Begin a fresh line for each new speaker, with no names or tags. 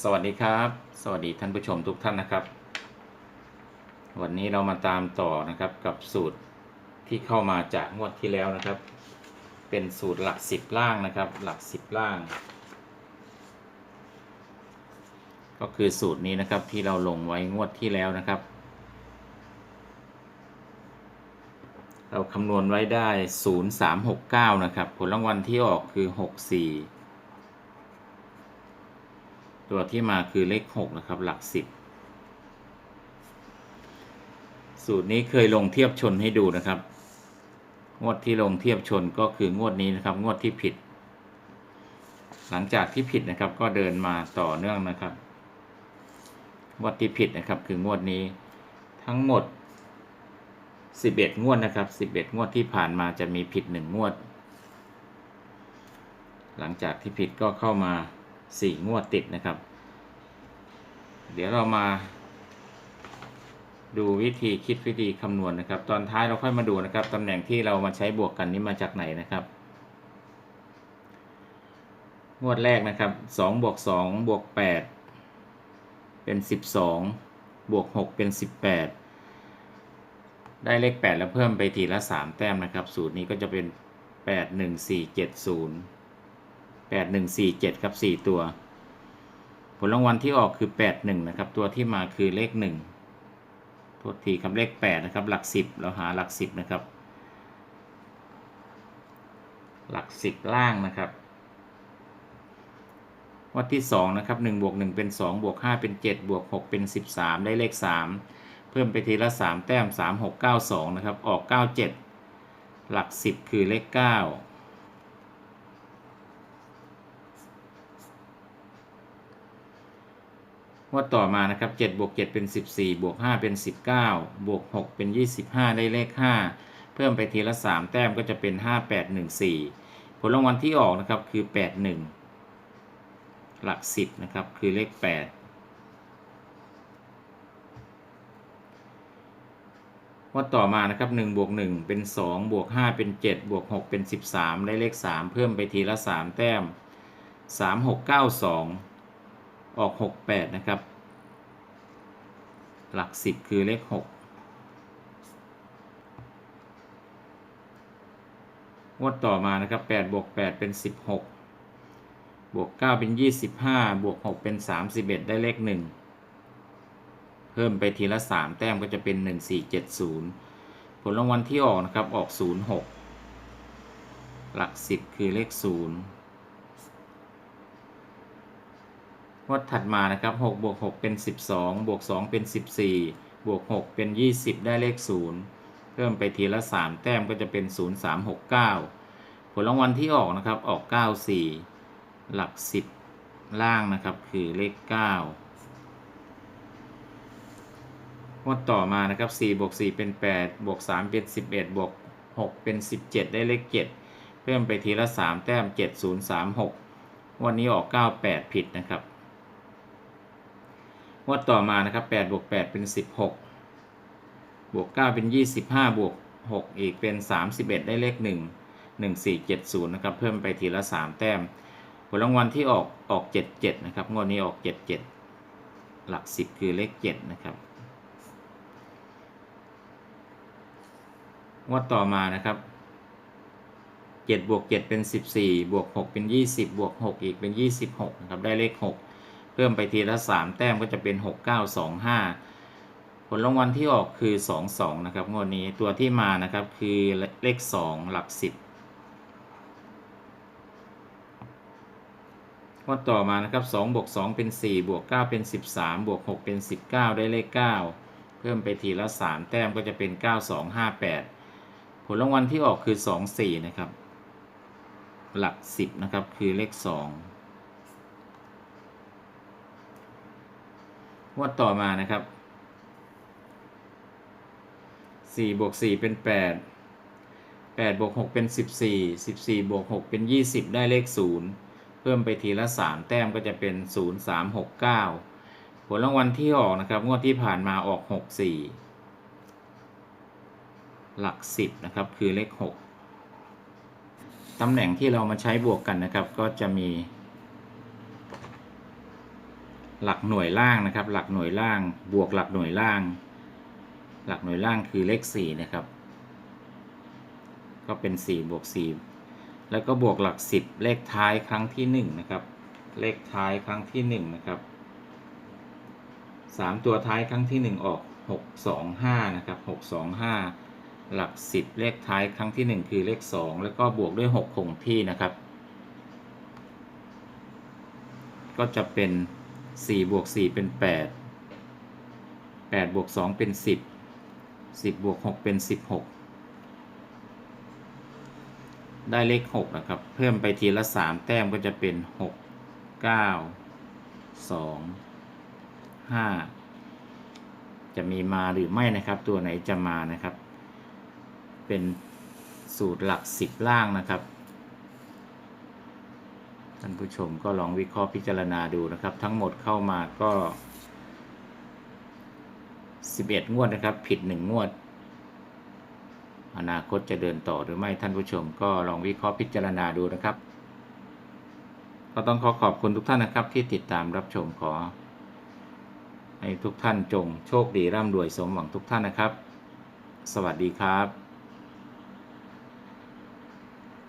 สวัสดีครับ สวัสดีท่านผู้ชมทุกท่านนะครับ วันนี้เรามาตามต่อนะครับกับสูตรที่เข้ามาจากงวดที่แล้วนะครับ เป็นสูตรหลักสิบล่างนะครับ หลักสิบล่าง ก็คือสูตรนี้นะครับที่เราลงไว้งวดที่แล้วนะครับ เราคำนวณไว้ได้ 0369 นะครับ ผลรางวัลที่ออกคือ 64 ตัวที่มาคือเลข 6 นะครับ หลัก 10 สูตรนี้เคยลงเทียบชนให้ดูนะครับ งวดที่ลงเทียบชนก็คืองวดนี้นะครับ งวดที่ผิด หลังจากที่ผิดนะครับ ก็เดินมาต่อเนื่องนะครับ งวดที่ผิดนะครับ คืองวดนี้ทั้งหมด 11 งวดนะครับ 11 งวดที่ผ่านมาจะมีผิด 1 งวด หลังจากที่ผิดก็เข้ามา 4 งวดติดนะครับ เดี๋ยวเรามาดูวิธีคิดวิธีคำนวณนะครับ ตอนท้ายเราค่อยมาดูนะครับตำแหน่งที่เรามาใช้บวกกันนี้มาจากไหนนะครับ งวดแรกนะครับ2บวก2บวก8เป็น 12 บวก 6 เป็น 18 ได้เลข 8 แล้วเพิ่มไปทีละ 3 แต้มนะครับ สูตรนี้ก็จะเป็น 8 1 4 7 0 8 1 4 7 ครับ 4 ตัว ผลรางวัลที่ออกคือ 8 1 นะครับ ตัวที่มาคือเลข 1 โทษทีครับเลข 8 นะครับ หลัก 10 เราหาหลัก 10 นะครับ หลัก 10 ล่างนะครับ วัดที่ 2 นะครับ1บวก1เป็น 2 บวก 5 เป็น 7 บวก 6 เป็น 13 ได้เลข 3 เพิ่มไปทีละ 3 แต้ม 3 6 9 2 นะครับ ออก 97 หลัก 10 คือเลข 9 งวดต่อมานะครับ7บวก7เป็น 14 บวก 5 เป็น 19 บวก 6 เป็น 25 ได้เลข 5 เพิ่มไปทีละ 3 แต้มก็จะเป็น 5 8 1 4 ผลรางวัลที่ออกนะครับคือ 81 หลัก 10 นะครับ คือเลข 8ว่าต่อมานะครับ1บวก1เป็น 2 บวก 5 เป็น 7 บวก 6 เป็น 13 ได้เลข 3 เพิ่มไปทีละ 3 แต้ม 3 6 9 2 ออก 68 นะครับ หลัก 10 คือเลข 6 งวดต่อมานะครับ 8 บวก 8 เป็น 16 บวก 9 เป็น 25 บวก 6 เป็น 31 ได้เลข 1 เพิ่มไปทีละ 3 แต้มก็จะเป็น 1470 ผลรางวัลที่ออกนะครับ ออก 06 หลัก 10 คือเลข 0 งวดถัดมานะครับ6บวก6เป็น 12 บวก 2 เป็น 14 บวก 6 เป็น 20 ได้เลข 0 เพิ่มไปทีละ 3 แต้มก็จะเป็น 0369 ผลรางวัลที่ออกนะครับออก 94 หลัก 10 ล่างนะครับคือเลข 9 งวดต่อมานะครับ4บวก4เป็น 8 บวก 3 เป็น 11 บวก 6 เป็น 17 ได้เลข 7 เพิ่มไปทีละ 3 แต้ม 7036 วันนี้ออก 98 ผิดนะครับ งวดต่อมานะครับ8บวก8เป็น 16 บวก 9 เป็น 25 บวก 6 อีกเป็น 31 ได้เลข 1 1470 นะครับ เพิ่มไปทีละ 3 แต้ม ผลรางวัลที่ออกออก 77 นะครับ งวดนี้ออก 77 หลัก 10 คือเลข 7 นะครับงวดต่อมานะครับ7บวก7เป็น 14 บวก 6 เป็น 20 บวก 6 อีกเป็น 26 นะครับ ได้เลข 6 เพิ่มไปทีละ 3 แต้มก็จะเป็น 6 9 2 5 ผลรางวัลที่ออกคือ 2 2 นะครับงวดนี้ตัวที่มานะครับคือเลข 2 หลัก 10งวดต่อมานะครับ2บวก2เป็น 4 บวก 9 เป็น 13 บวก 6 เป็น 19 ได้เลข 9 เพิ่มไปทีละ 3 แต้มก็จะเป็น 9 2 5 8 ผลรางวัลที่ออกคือ 2 4 นะครับ หลัก 10 นะครับคือเลข 2 งวดต่อมานะครับ4บวก4เป็น8 8บวก6เป็น14 14บวก6เป็น20ได้เลข0เพิ่มไปทีละ3แต้มก็จะเป็น0 3 6 9ผลรางวัลที่ออกนะครับ งวดที่ผ่านมาออก6 4หลัก10นะครับ คือเลข6ตำแหน่งที่เรามาใช้บวกกันนะครับ ก็จะมี หลักหน่วยล่างนะครับ หลักหน่วยล่าง บวกหลักหน่วยล่าง หลักหน่วยล่างคือเลขสี่นะครับ ก็เป็นสี่บวกสี่แล้วก็บวกหลักสิบเลขท้ายครั้งที่หนึ่งนะครับ เลขท้ายครั้งที่หนึ่งนะครับสามตัวท้ายครั้งที่หนึ่งออกหกสองห้านะครับหกสองห้าหลักสิบเลขท้ายครั้งที่หนึ่งคือเลขสองแล้วก็บวกด้วยหกคงที่นะครับ ก็จะเป็น สี่บวกสี่เป็นแปดแปดบวกสองเป็นสิบสิบบวกหกเป็นสิบหกได้เลขหกนะครับ เพิ่มไปทีละสามแต้มก็จะเป็นหกเก้าสองห้าจะมีมาหรือไม่นะครับ ตัวไหนจะมานะครับ เป็นสูตรหลักสิบล่างนะครับ ท่านผู้ชมก็ลองวิเคราะห์พิจารณาดูนะครับ ทั้งหมดเข้ามาก็ 11 งวดนะครับ ผิด 1 งวด อนาคตจะเดินต่อหรือไม่ท่านผู้ชม ก็ลองวิเคราะห์พิจารณาดูนะครับ ก็ต้องขอขอบคุณทุกท่านนะครับ ที่ติดตามรับชมขอ ให้ทุกท่านจงโชคดีร่ำรวยสมหวังทุกท่านนะครับ สวัสดีครับ